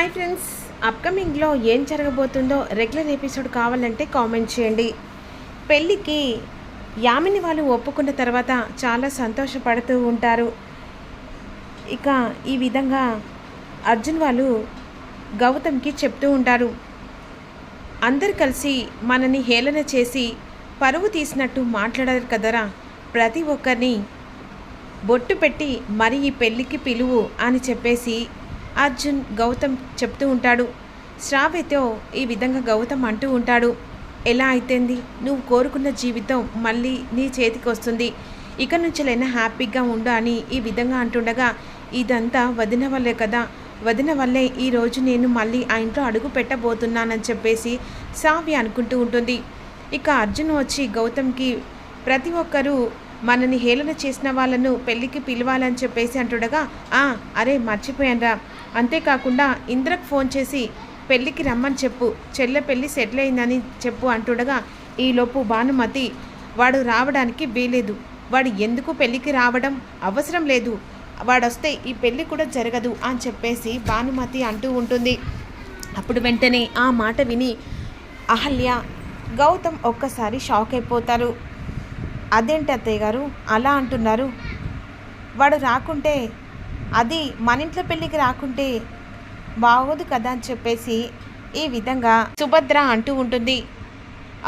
Hi friends అప్కమింగ్లో ఏం జరగబోతుందో regular episode కావాలంటే కామెంట్ చేయండి. పెళ్ళికి యామిని వాళ్ళు ఒప్పుకున్న తర్వాత చాలా సంతోషపడుతూ ఉంటారు. ఇక ఈ విధంగా అర్జున్ వాళ్ళు గౌతమ్కి చెప్తూ ఉంటారు. అందరు కలిసి మనని హేళన చేసి పరువు తీసినట్టు మాట్లాడారు కదరా ప్రతి ఒక్కరిని. బొట్టు పెట్టి మరి ఈ పెళ్ళికి పిలువు అని చెప్పేసి అర్జున్ గౌతమ్ చెప్తూ ఉంటాడు. శ్రావ్యతో ఈ విధంగా గౌతమ్ అంటూ ఉంటాడు. ఎలా అయితేంది? నువ్వు కోరుకున్న జీవితం మళ్ళీ నీ చేతికి వస్తుంది. ఇక నుంచెలైనా హ్యాపీగా ఉండు అని ఈ విధంగా అంటుండగా ఇదంతా వదిన వల్లే కదా. వదిన వల్లే ఈరోజు నేను మళ్ళీ ఆ ఇంట్లో అడుగు పెట్టబోతున్నానని చెప్పేసి శ్రావ్య అనుకుంటూ ఉంటుంది. ఇక అర్జున్ వచ్చి గౌతమ్కి ప్రతి ఒక్కరూ మనని హేళన చేసిన వాళ్ళను పెళ్ళికి పిలవాలని చెప్పేసి అంటుండగా ఆ అరే మర్చిపోయానురా. అంతేకాకుండా ఇంద్రకు ఫోన్ చేసి పెళ్ళికి రమ్మని చెప్పు. చెల్లె పెళ్ళి సెటిల్ అయిందని చెప్పు అంటుండగా ఈలోపు భానుమతి వాడు రావడానికి వీలేదు వాడు ఎందుకు పెళ్ళికి రావడం అవసరం లేదు. వాడొస్తే ఈ పెళ్ళి కూడా జరగదు అని చెప్పేసి భానుమతి అంటూ ఉంటుంది. అప్పుడు వెంటనే ఆ మాట విని అహల్య గౌతమ్ ఒక్కసారి షాక్ అయిపోతారు. అదేంటి అత్తయ్య గారు? అలా అంటున్నారు. వాడు రాకుంటే అది మన ఇంట్లో పెళ్ళికి రాకుంటే బాగోదు కదా అని చెప్పేసి ఈ విధంగా సుభద్ర అంటూ ఉంటుంది.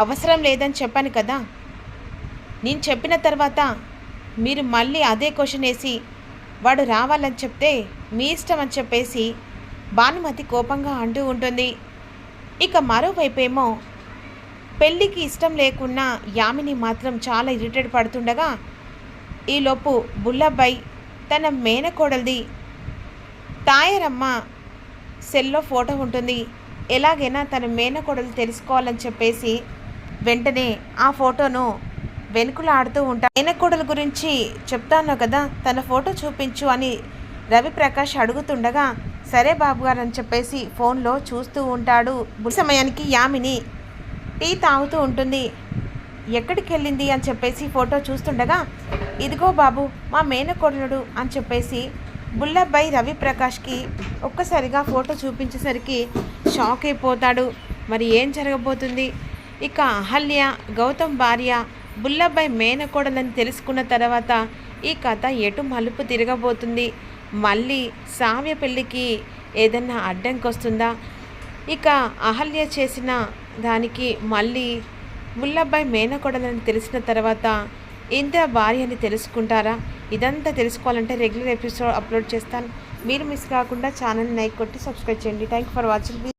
అవసరం లేదని చెప్పాను కదా. నేను చెప్పిన తర్వాత మీరు మళ్ళీ అదే క్వశ్చన్ వేసి వాడు రావాలని చెప్తే మీ ఇష్టం అని చెప్పేసి భానుమతి కోపంగా అంటూ ఉంటుంది. ఇక మరోవైపేమో పెళ్ళికి ఇష్టం లేకున్నా యామిని మాత్రం చాలా ఇరిటేట్ పడుతుండగా ఈలోపు బుల్లబ్బాయి తన మేనకోడలిది తాయరమ్మ సెల్లో ఫోటో ఉంటుంది. ఎలాగైనా తన మేనకోడలు తెలుసుకోవాలని చెప్పేసి వెంటనే ఆ ఫోటోను వెనుకలాడుతూ ఉంటా. మేనకోడల గురించి చెప్తాను కదా తన ఫోటో చూపించు అని రవిప్రకాష్ అడుగుతుండగా సరే బాబుగారు అని చెప్పేసి ఫోన్లో చూస్తూ ఉంటాడు. సమయానికి యామిని టీ తాగుతూ ఉంటుంది. ఎక్కడికి వెళ్ళింది అని చెప్పేసి ఫోటో చూస్తుండగా ఇదిగో బాబు మా మేనకోడలుడు అని చెప్పేసి బుల్లబ్బాయి రవిప్రకాష్కి ఒక్కసారిగా ఫోటో చూపించేసరికి షాక్ అయిపోతాడు. మరి ఏం జరగబోతుంది? ఇక అహల్య గౌతమ్ భార్య బుల్లబ్బాయి మేనకోడలని తెలుసుకున్న తర్వాత ఈ కథ ఎటు మలుపు తిరగబోతుంది? మళ్ళీ సావ్య పెళ్ళికి ఏదన్నా అడ్డంకి వస్తుందా ఇక అహల్య చేసిన దానికి మళ్ళీ ముల్లబ్బాయి మేనకోడలని తెలిసిన తర్వాత ఇందిరా భార్య అని తెలుసుకుంటారా? ఇదంతా తెలుసుకోవాలంటే రెగ్యులర్ ఎపిసోడ్ అప్లోడ్ చేస్తాను. మీరు మిస్ కాకుండా ఛానల్ లైక్ కొట్టి సబ్స్క్రైబ్ చేయండి. Thank for watching.